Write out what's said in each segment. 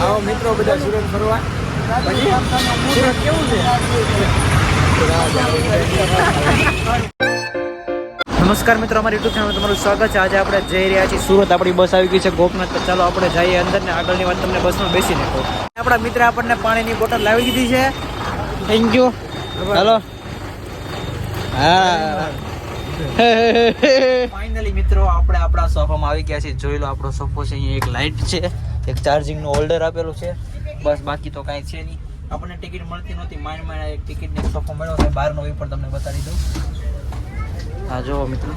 આવો મિત્રો બધા સુરત ફરવા. સુરત કેવું છે? નમસ્કાર મિત્રો અમારી યુટ્યુબ ચેનલ તમારું સ્વાગત છે. આજે આપણે જઈ રહ્યા છીએ સુરત. આપણી બસ આવી ગઈ છે ગોપનાથ. તો ચાલો આપણે જઈએ અંદર ને આગળની વાત તમને બસમાં બેસીને કહું. આપણા મિત્ર આપણને પાણીની બોટલ લાવી દીધી છે. થેન્ક યુ હાલો હા. ફાઇનલી મિત્રો આપણે આપણા સોફામાં આવી ગયા છે જોઈ લો આપણો સોફો છે અહીંયા એક લાઇટ છે એક ચાર્જિંગ નો હોલ્ડર આપેલો છે. બસ બાકી તો કાંઈ છે નહીં. આપણને ટિકિટ મળતી નહોતી. માંડ માંડ એક ટિકિટને એક સોફો મળ્યો છે. બહારનો વ્યૂ પણ તમને બતાવી દઉં. હા જુઓ મિત્રો.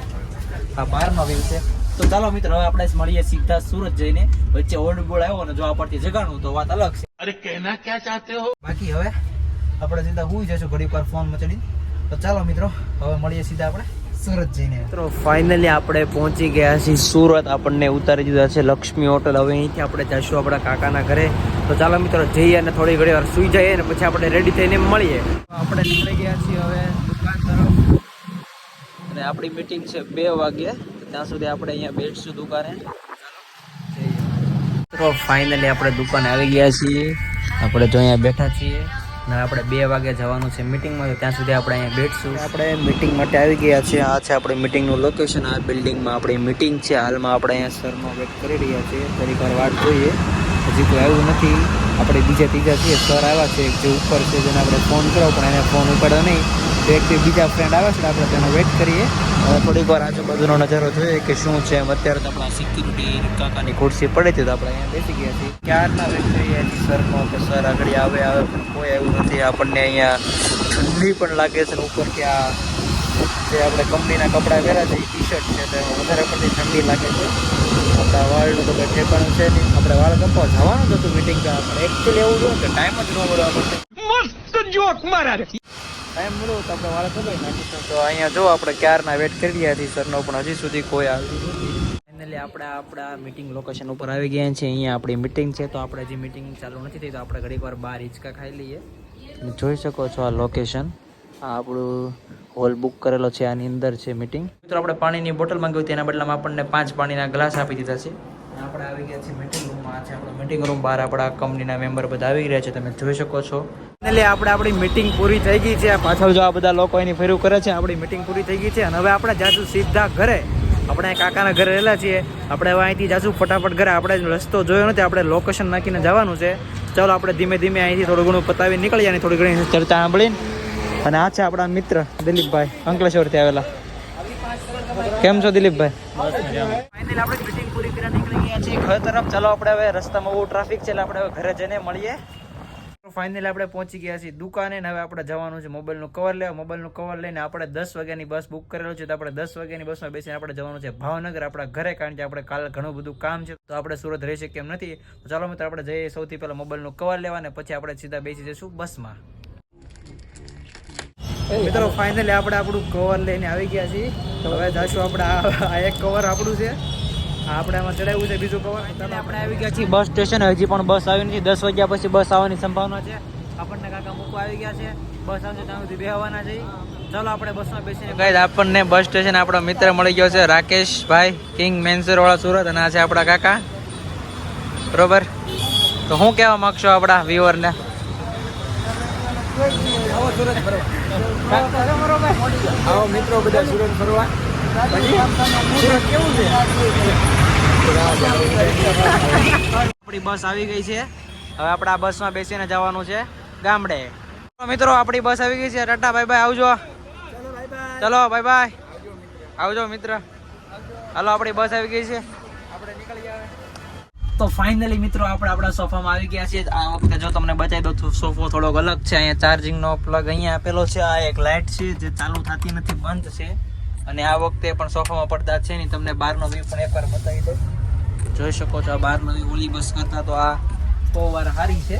આ બહારનો વ્યૂ છે. તો ચાલો મિત્ર હવે આપણે મળીએ સીધા સુરત જઈને. વચ્ચે ઓલ્ડ બોર્ડ આવ્યો અને જો આ પરથી જગાડવું તો વાત અલગ છે. અરે કહેના ક્યાં ચાહતે હો? બાકી હવે આપણે સીધા હું જશું ઘડી પર ફોન મચડી તો ચાલો મિત્રો હવે મળીએ સીધા આપણે. સુરત જઈને મિત્રો ફાઇનલી આપણે પહોંચી ગયા છીએ સુરત. આપણને ઉતારી દીધા છે લક્ષ્મી હોટલ. હવે અહીંથી આપણે જઈશું આપણા કાકાના ઘરે. તો ચાલો મિત્રો જઈએ અને થોડી ઘડી વાર સુઈ જઈએ અને પછી આપણે રેડી થઈને મળીએ. આપણે નીકળી ગયા છીએ હવે દુકાન તરફ. અને આપણી મિટિંગ છે બે વાગે ત્યાં સુધી આપણે અહીંયા બેઠશું દુકાને. તો ફાઇનલી આપણે દુકાને આવી ગયા છીએ. આપણે જો અહીંયા બેઠા છીએ. અને આપણે બે વાગે જવાનું છે મિટિંગમાં ત્યાં સુધી આપણે અહીંયા બેઠશું. આપણે મિટિંગ માટે આવી ગયા છીએ. આ છે આપણે મિટિંગનું લોકેશન આ બિલ્ડિંગમાં આપણી મિટિંગ છે. હાલમાં આપણે અહીંયા સરનો વેટ કરી રહ્યા છીએ. થોડીક વાર વાટ જોઈએ. હજી કોઈ આવ્યું નથી. આપણે બીજા ત્રીજા છીએ. સર આવ્યા છે. જે ઉપર છે, જેને આપણે ફોન કરો પણ એને ફોન ઉપાડ્યો નહીં. એક બીજા ફ્રેન્ડ આવે છે આપણે તેનો વેટ કરીએ. થોડીક વાર આજુબાજુનો નજારો જોઈએ કે શું છે એમ. અત્યારે તો આપણા સિક્યુરિટી કાકાની ખુરશી પડે છે તો આપણે અહીંયા બેસી ગયા છીએ. ક્યારના વેટ કરીએ સરનો કે સર આગળ આવે આવે પણ કોઈ આવ્યું નથી. આપણને અહીંયા ઠંડી પણ લાગે છે ઉપરથી આ જે આપણે કંપનીના કપડાં પહેર્યા છે એ ટી શર્ટ છે તો વધારે પડતી ઠંડી લાગે છે. આપણા વાળનું તો કંઈ ઠેકાણું છે નહીં. આપણે વાળ કપવા જવાનું જ હતું મિટિંગ પણ એકચ્યુઅલી એવું જોયું કે ટાઈમ જ ન મળ્યો આપણને મસ્ત જોક મારા ટાઈમ મળ્યો તો આપણે વાળ કપાઈ નાખીશું. તો અહીંયા જો આપણે ક્યારના વેટ કરી રહ્યા છીએ, સરનો પણ હજી સુધી કોઈ આવ્યું ફાઇનલી આપણે આપણા મિટિંગ લોકેશન ઉપર આવી ગયા છે અહીંયા આપણી મિટિંગ છે, તો આપણે હજી મિટિંગ ચાલુ નથી તો આપણે ઘડીક વાર બહાર હિંચકા ખાઈ લઈએ. જોઈ શકો છો આ લોકેશન આ આપણું હોલ બુક કરેલો છે, આની અંદર છે મિટિંગ મિત્રો, આપણે પાણીની બોટલ માંગી હતી એના બદલામાં આપણને પાંચ પાણીના ગ્લાસ આપી દીધા છે. આપણે આવી ગયા છીએ મિટિંગ રૂમમાં છે, આપણો મિટિંગ રૂમ બહાર આપણા કંપનીના મેમ્બર બધા આવી રહ્યા છે, તમે જોઈ શકો છો. એટલે આપણે આપણી મીટિંગ પૂરી થઈ ગઈ છે. પાછળ જો આ બધા લોકો એની ફેરું કરે છે, આપણી મીટિંગ પૂરી થઈ ગઈ છે. અને હવે આપણે જાશું સીધા ઘરે. આપણે કાકાના ઘરે રહેલા છીએ. આપણે હવે અહીંથી જાશું ફટાફટ ઘરે. આપણે રસ્તો જોયો નથી. આપણે લોકેશન નાખીને જવાનું છે. ચાલો આપણે ધીમે ધીમે અહીંથી થોડું ઘણું પતાવી નીકળીએ અને થોડી ઘણી ચર્ચા સાંભળીને. અને આ છે આપણા મિત્ર દિલીપભાઈ, અંકલેશ્વરથી આવેલા. કેમ છો દિલીપભાઈ? આપણે મિટિંગ પૂરી કરીને નીકળી ગયા છીએ. ઘર તરફ. ચાલો આપણે હવે રસ્તામાં બહુ ટ્રાફિક છે, એટલે આપણે હવે ઘરે જઈને મળીએ. ફાઇનલી આપણે પહોંચી ગયા છીએ દુકાને હવે આપણે જવાનું છે મોબાઈલનું કવર લેવા. મોબાઈલનું કવર લઈને આપણે દસ વાગ્યાની બસ બુક કરેલો છે તો આપણે દસ વાગ્યાની બસમાં બેસીને આપણે જવાનું છે ભાવનગર આપણા ઘરે, કારણ કે આપણે કાલે ઘણું બધું કામ છે. તો આપણે સુરત રહી શકીએ એમ નથી. તો ચાલો મિત્રો, આપણે જઈએ સૌથી પહેલાં મોબાઈલનું કવર લેવા ને પછી આપણે સીધા બેસી જઈશું બસમાં મિત્રો ફાઇનલી આપણે આપણું કવર લઈને આવી ગયા છીએ. તો હવે જાશું આપણે આ એક કવર આપણું છે. આપણે આમાં ચડાવ્યું છે બીજું કવર. ચાલો આપણે આવી ગયા છીએ બસ સ્ટેશન. હજી પણ બસ આવી નથી. દસ વાગ્યા પછી બસ આવવાની સંભાવના છે. આપણને કાકા મૂકવા આવી ગયા છે. બસ આવશે ત્યાં સુધી બેહવાના છે. ચાલો આપણે બસમાં બેસીને ગાઈઝ આપણને બસ સ્ટેશન આપણો મિત્ર મળી ગયો છે રાકેશભાઈ કિંગ મેન્સર વાળા સુરત અને આ છે આપણા કાકા. બરોબર? તો હું કહેવા માંગશો આપણા વ્યુઅરને? આવો મિત્રો બધા સુરત ફરવા. કેવું છે? આપણી બસ આવી ગઈ છે. હવે આપણે આ બસમાં બેસીને જવાનું છે ગામડે. મિત્રો, આપણી બસ આવી ગઈ છે. ટાટા બાય બાય આવજો. ચલો બાય બાય આવજો, મિત્ર. હાલો, આપણી બસ આવી ગઈ છે. તો ફાઇનલી મિત્રો, આપણે આપણા સોફામાં આવી ગયા છીએ. આ વખતે જો તમને બતાવી દઉં સોફો થોડોક અલગ છે. અહીંયા ચાર્જિંગનો પ્લગ અહીંયા આપેલો છે. આ એક લાઇટ છે જે ચાલુ થતી નથી, બંધ છે. અને આ વખતે પણ સોફામાં પડદા છે નહીં. તમને બહારનો વ્યૂ પણ એકવાર બતાવી દઉં. જોઈ શકો છો આ બહારનો વ્યૂ ઓલી બસ કરતાં તો આ બહુ વાર સારી છે.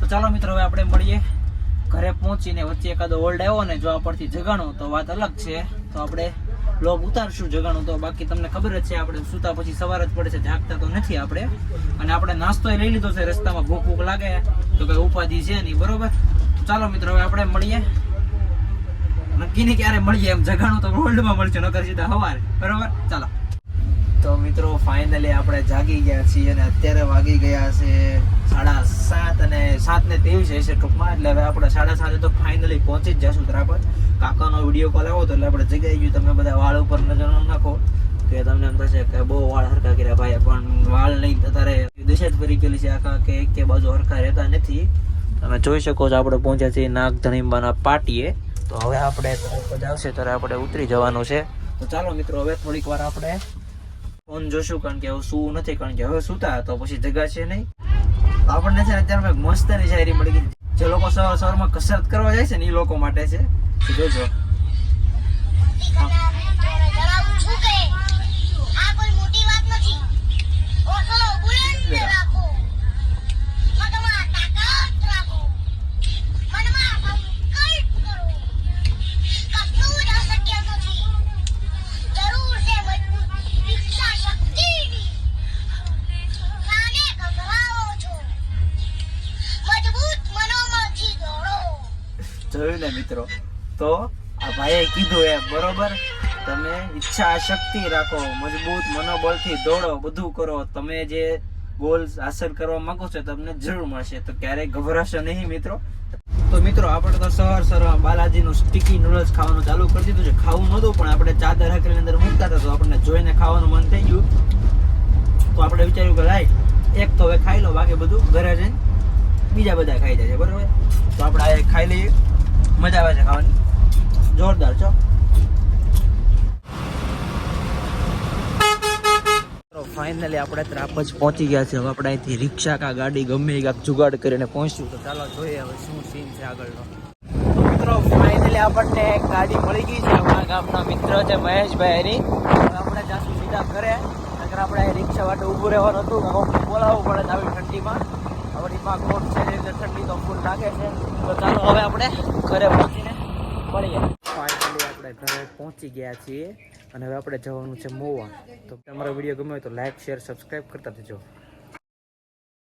તો ચાલો મિત્રો, હવે આપણે મળીએ. ઘરે પહોંચીને વચ્ચે એકાદો ઓલ્ડ આવ્યો ને, જો આ પરથી જગાણો, તો વાત અલગ છે. તો આપણે બ્લોગ ઉતારશું જગાણું. તો બાકી તમને ખબર જ છે, આપણે સૂતા પછી સવાર જ પડે છે, જાગતા તો નથી આપણે. અને આપણે નાસ્તો લઈ લીધો છે, રસ્તામાં ભૂખ ભૂખ લાગે. તો કઈ ઉપાધિ છે નહીં, બરોબર? ચાલો મિત્રો, હવે આપણે મળીએ. નક્કી નહીં ક્યારે મળીએ એમ જગાણું તો હોલ્ડમાં મળશે, નકર સીધા હવારે. બરોબર? ચાલો. તો મિત્રો ફાઇનલી આપણે જાગી ગયા છીએ અને અત્યારે વાગી ગયા છે સાડા સાત અને સાત ને ત્રેવીસ હશે ટૂંકમાં, એટલે હવે આપણે સાડા સાતે તો ફાઇનલી પહોંચી જ જશું બરાબર? કાકાનો વીડિયો કોલ આવ્યો હતો, એટલે આપણે જગાઈ ગયું. તમે બધા વાળ ઉપર નજર નાખો, કે તમને એમ થશે કે બહુ વાળ હરખા કર્યા ભાઈ પણ વાળ નહીં, અત્યારે દિશા જ ફરી ગયેલી છે આખા કે એક કે બાજુ હરખા રહેતા નથી. તમે જોઈ શકો છો, આપણે પહોંચ્યા છીએ નાગ ધણીબાના પાટીએ. તો હવે આપણે જ આવશે ત્યારે આપણે ઉતરી જવાનું છે. તો ચાલો મિત્રો હવે થોડીક વાર આપણે ફોન જોશું કારણ કે હવે શું નથી કારણ કે હવે સુતા તો પછી જગા છે નહીં. આપણને છે અત્યારે મસ્તની શાયરી મળી ગઈ. જે લોકો સવાર સવારમાં કસરત કરવા જાય છે ને એ લોકો માટે છે. જોજો. આ કોઈ મોટી વાત નથી. ઓછો બુલંદ રાખો. જોયું ને મિત્રો. તો આ ભાઈએ કીધું એમ, બરોબર? તમે ઈચ્છા શક્તિ રાખો, મજબૂત મનોબળથી દોડો, બધું કરો. તમે જે ગોલ હાંસલ કરવા માંગો છો તમને જરૂર મળશે. તો ક્યારેય ગભરાશો નહીં મિત્રો. તો મિત્રો, આપણે તો સવાર સવાર બાલાજીનું સ્ટીકી નૂડલ્સ ખાવાનું ચાલુ કરી દીધું છે. ખાવું નહોતું, પણ આપણે ચાદર હકરીની અંદર મૂકતા હતા, તો આપણને જોઈને ખાવાનું મન થઈ ગયું. તો આપણે વિચાર્યું કે લાઈ એક તો હવે ખાઈ લો, બાકી બધું ઘરે જઈને બીજા બધા ખાઈ જાય છે, બરોબર? તો આપણે ખાઈ લઈએ. મજા આવે છે ખાવાની. જોરદાર છો. ફાઇનલી આપણે ત્રાપજ પહોંચી ગયા છે હવે આપણે અહીંથી રિક્ષા કા ગાડી ગમે એ કાંઈક જુગાડ કરીને પહોંચ્યું. તો ચાલો જોઈએ હવે શું સીન છે આગળનો. મિત્રો ફાઇનલી આપણને એક ગાડી મળી ગઈ છે આપણા ગામના મિત્ર છે મહેશભાઈ એની આપણે જાશું સીધા ઘરે. નકર આપણે રિક્ષા માટે ઊભું રહેવાનું હતું. બોલાવવું પડે આવી ઠંડીમાં. આપણી કોટ છે એટલે ઠંડી તો ફૂલ લાગે છે. તો ચાલો હવે આપણે ઘરે પહોંચીને મળીએ આપણે ઘરે પહોંચી ગયા છીએ. અને હવે આપણે જવાનું છે મોવા. તો તમારો વીડિયો ગમ્યો તો લાઈક શેર સબસ્ક્રાઈબ કરતા જજો